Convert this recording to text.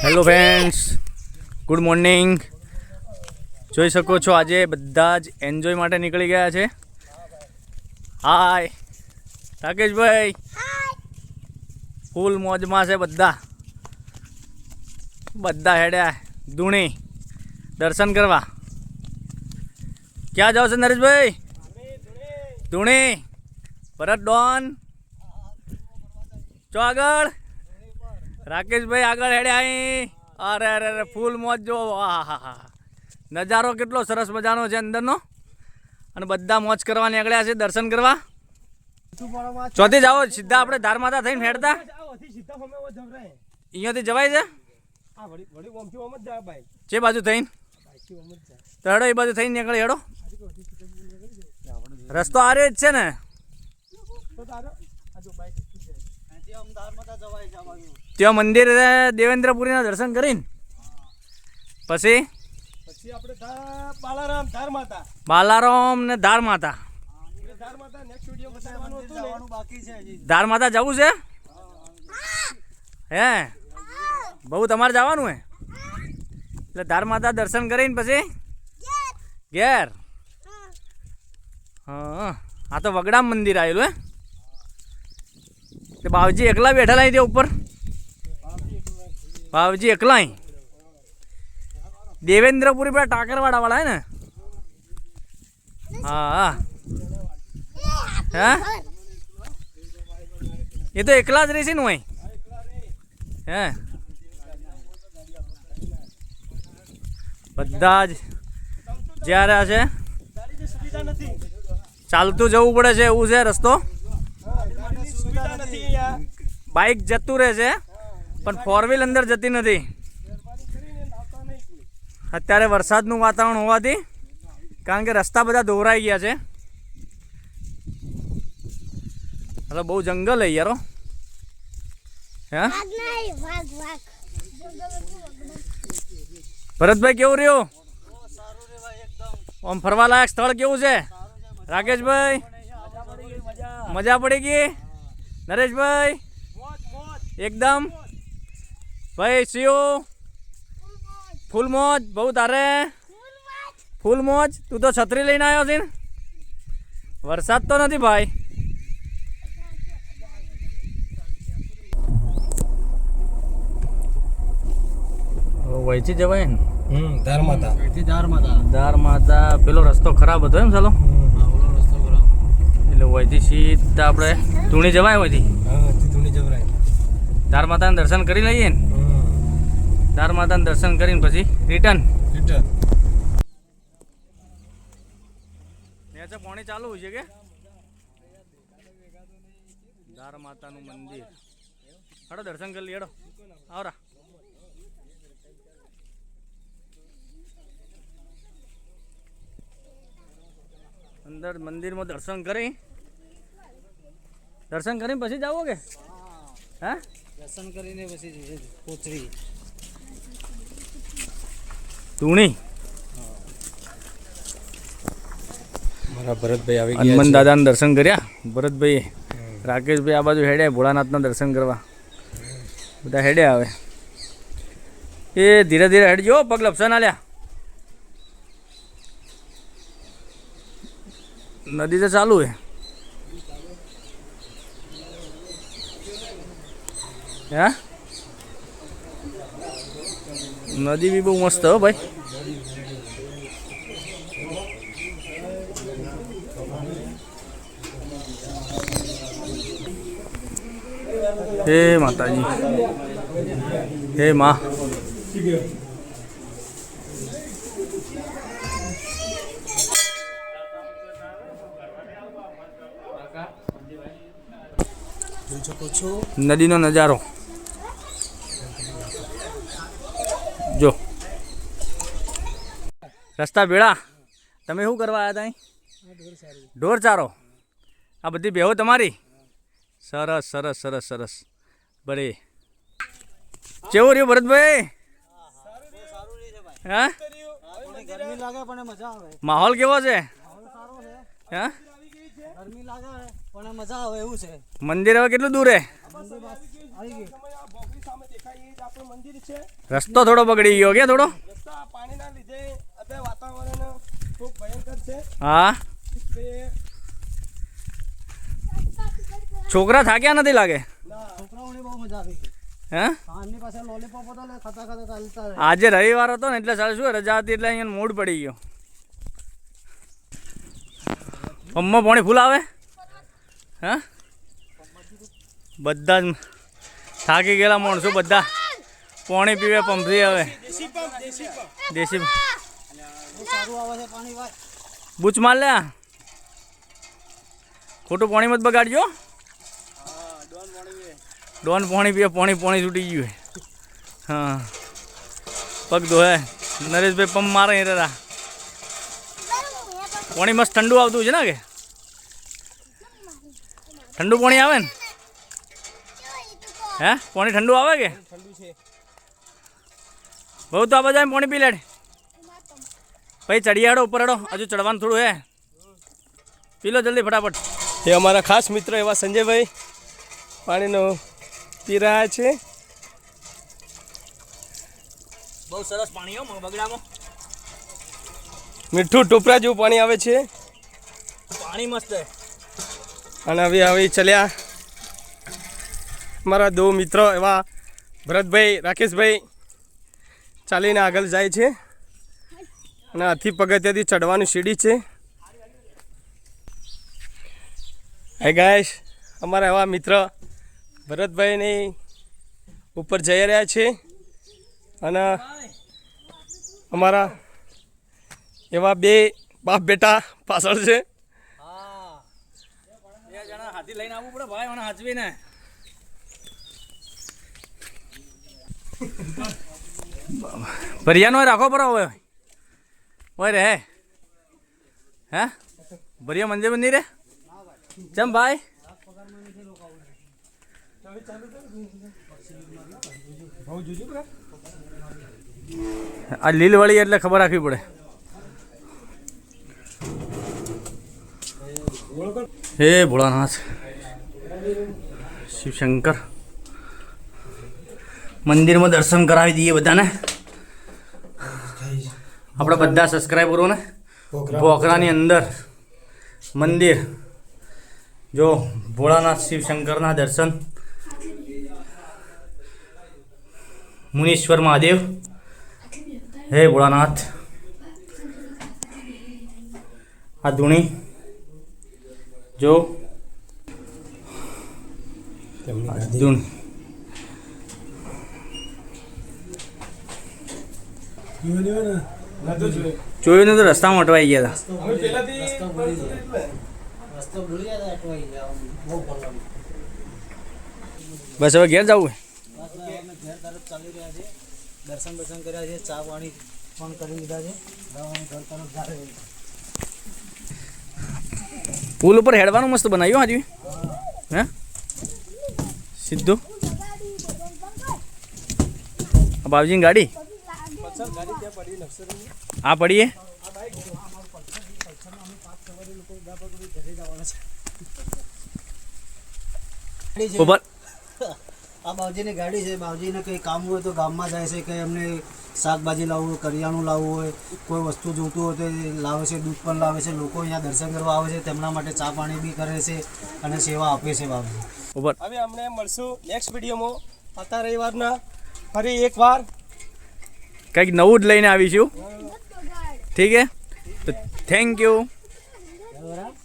Hello friends good morning જોઈ શકો છો આજે બધા જ એન્જોય માટે નીકળી ગયા છે. હાય રાકેશભાઈ. ફૂલ મોજમાં છે બધા. બધા હેડ્યા. ધૂણી. દર્શન કરવા. ક્યાં જાઓ છો નરેશભાઈ? ધૂણી. ભરત ડોન. ચો આગળ? રાકેશભાઈ આગળ હેડે અહીં અરે અરે અરે ફૂલ મોજ જો. આહાહા. નજારો કેટલો સરસ મજાનો છે અંદરનો. અને બધા મોજ કરવા નીકળ્યા છે દર્શન કરવા. ચોથી જાઓ સીધા આપણે ધારમાતા થઈને હેડતા. અહીંયાથી જવાય છે? જે બાજુ થઈને. તો એ બાજુ થઈને નીકળે હેડો. રસ્તો આ રહ્યો જ છે ને. ત્યાં મંદિર દેવેન્દ્રપુરીના દર્શન કરીને. પછી? પછી આપણે બાલારામ ધાર માતા. બાલારામ ને ધાર માતા. ધાર માતા નેક્સ્ટ વીડિયો બતાવવાનું હતું ને. બાકી છે હજી. ધાર માતા જવું છે? હે? બહુ તમારે જવાનું હે? એટલે ધાર માતા દર્શન કરીને પછી? ઘેર. હા આ તો વગડામ મંદિર આવેલું હે. બાવજી એકલા બેઠેલા અહીં તે ઉપર. બાવજી એકલા દેવેન્દ્રપુરી પેલા ટાકરવાડા વાળા હે ને? હા હા. એ તો એકલા જ રહેશે ને હું હે? બધા જ જ્યારે છે. ચાલતું જવું પડે છે, એવું છે રસ્તો? બાઇક જતું રહે છે. પણ ફોર વ્હીલ અંદર જતી નથી. અત્યારે વરસાદનું વાતાવરણ હોવાથી, કારણ કે રસ્તા બધા દોરાઈ ગયા છે. એટલે બહુ જંગલ હે યારો હે. ભરતભાઈ કેવું રહ્યું? આમ ફરવા લાયક સ્થળ કેવું છે? રાકેશભાઈ, મજા પડી ગઈ? નરેશભાઈ, એકદમ ભાઈ સીઓ ફૂલ મોજ. બહુ તારે? ફૂલ મોજ? તું તો છત્રી લઈને આવ્યો છે ને? વરસાદ તો નથી ભાઈ. વહીથી જવાય ને? હમ ધાર માતા. દાર માતા. પેલો રસ્તો ખરાબ હતો એમ ચાલો એટલે વહીથી સીધા આપણે ધૂણી જવાય વહીથી હા તીધુની જવરાય દાર માતાના દર્શન કરી લઈએ ને? હમ દાર માતાના દર્શન કરીને પછી રિટર્ન રિટર્ન નેચે પાણી ચાલુ હોય છે કે? દાર માતાનું મંદિર. હડો દર્શન કરી લઈએ હેડો. આવરા. અંદર મંદિરમાં દર્શન કરી. દર્શન કરીને પછી જાવો કે? હા. દર્શન કરીને પછી કોચરી ધૂણી મારા ભરતભાઈ આવી હનુમાન દાદાના દર્શન કર્યા. ભરતભાઈ રાકેશભાઈ આ બાજુ હેડ્યા ભોળાનાથના દર્શન કરવા. બધા હેડ્યા આવે એ ધીરે ધીરે હેડજો પગ લપસા ના લ્યા. નદી તો ચાલુ હે હે? નદી બી બહુ મસ્ત હો ભાઈ હે માતાજી હે માં જોઈ શકો છો નદીનો નજારો રસ્તા ભેળા તમે શું કરવા આવ્યા હતા અહીં ઢોર ચારો આ બધી બેહો તમારી. સરસ સરસ સરસ સરસ. બરે કેવું રહ્યું ભરતભાઈ? હા? માહોલ કેવો છે? હા? મંદિર હવે કેટલું દૂર હે? રસ્તો થોડો બગડી ગયો કે થોડો? અત્યારે વાતાવરણ ખૂબ ભયંકર છે. હા? છોકરા થાક્યા નથી લાગે? છોકરાઓને બહુ મજા આવી આજે રવિવાર હતો ને એટલે સારું શું રજા હતી એટલે અહીંયા મૂડ પડી ગયો. પંપમાં પાણી ફૂલ આવે? હા? બધા જ થાકી ગયેલા માણસો બધા. પાણી પીવે પંપથી આવે. દેશી પંપ દેશી પંપ દેશી બહુ સારું આવે છે પાણી ભાઈ બૂચ માર લે. ખોટું પાણી મત બગાડજો. ડોન પાણી પીએ પાણી પાણી છૂટી ગયું હે. હા. પગ ધોએ નરેશભાઈ પંપ મારે એ રા પાણી મસ્ત ઠંડુ આવતું છે ને કે? ઠંડુ પાણી આવે ને? હે? પાણી ઠંડુ આવે કે? બહુ તો આ બધા પાણી પી લેડ. પછી ચડિયાડો ઉપર હેડો હજુ ચડવાનું થોડું હે. પી લો જલ્દી ફટાફટ. એ અમારા ખાસ મિત્ર એવા સંજયભાઈ. પાણીનો પી રહ્યા છે. બહુ સરસ પાણી હો બગડામાં મીઠું ટોપરા જેવું પાણી આવે છે. પાણી મસ્ત અને હવે હવે ચલ્યા મારા દો મિત્રો એવા ભરતભાઈ રાકેશભાઈ ચાલીને આગળ જાય છે. અને આથી પગથિયાથી ચડવાની સીડી છે. હે ગાયશ અમારા એવા મિત્ર ભરતભાઈની ઉપર જઈ રહ્યા છે અને અમારા એવા બે બાપ બેટા પાછળ છે. હાથી લઈને આવવું પડે ભરિયાનો રાખો પર હવે. ઓય રે. હે? ભરિયા મંદિર મંદિર રે? ચમ ભાઈ? આ લીલવાળી એટલે ખબર રાખવી પડે. હે ભોળાનાથ. શિવશંકર. મંદિરમાં દર્શન કરાવી દઈએ બધાને. આપણે બધા સબસ્ક્રાઈબરોને ભોકરાની અંદર મંદિર. જો ભોળાનાથ શિવશંકરના દર્શન. મુનીશ્વર મહાદેવ. હે ભોળાનાથ. આ ધૂણી. જો. ધૂણી. જોયું. ને તો રસ્તામાં અટવાઈ ગયા હતા બસ હવે ઘેર જવું બસ હવે અમે ઘેર તરફ ચાલી રહ્યા છે દર્શન દર્શન કર્યા છે ચા પાણી પણ કરી લીધા છે. હવે અમે ઘર તરફ જાય પુલ ઉપર હેડવાનું મસ્ત બનાવ્યું હાજી? હે? સીધું? આ બાબજીની ગાડી? આ પડીએ? ઉપર આ બાવજીની ગાડી છે. બાવજીને કંઈ કામ હોય તો ગામમાં જાય છે કંઈ એમને શાકભાજી લાવવું હોય કરિયાણું લાવવું હોય કોઈ વસ્તુ જોતું હોય તો લાવે છે દૂધ પણ લાવે છે. લોકો અહીંયા દર્શન કરવા આવે છે. તેમના માટે ચા પાણી બી કરે છે અને સેવા આપે છે બાવજી હવે અમને મળશું નેક્સ્ટ વિડીયોમાં. આવતા રવિવારના ફરી એકવાર. કંઈક નવું જ લઈને આવીશું. ઠીક હે તો થેન્ક યુ બરાબર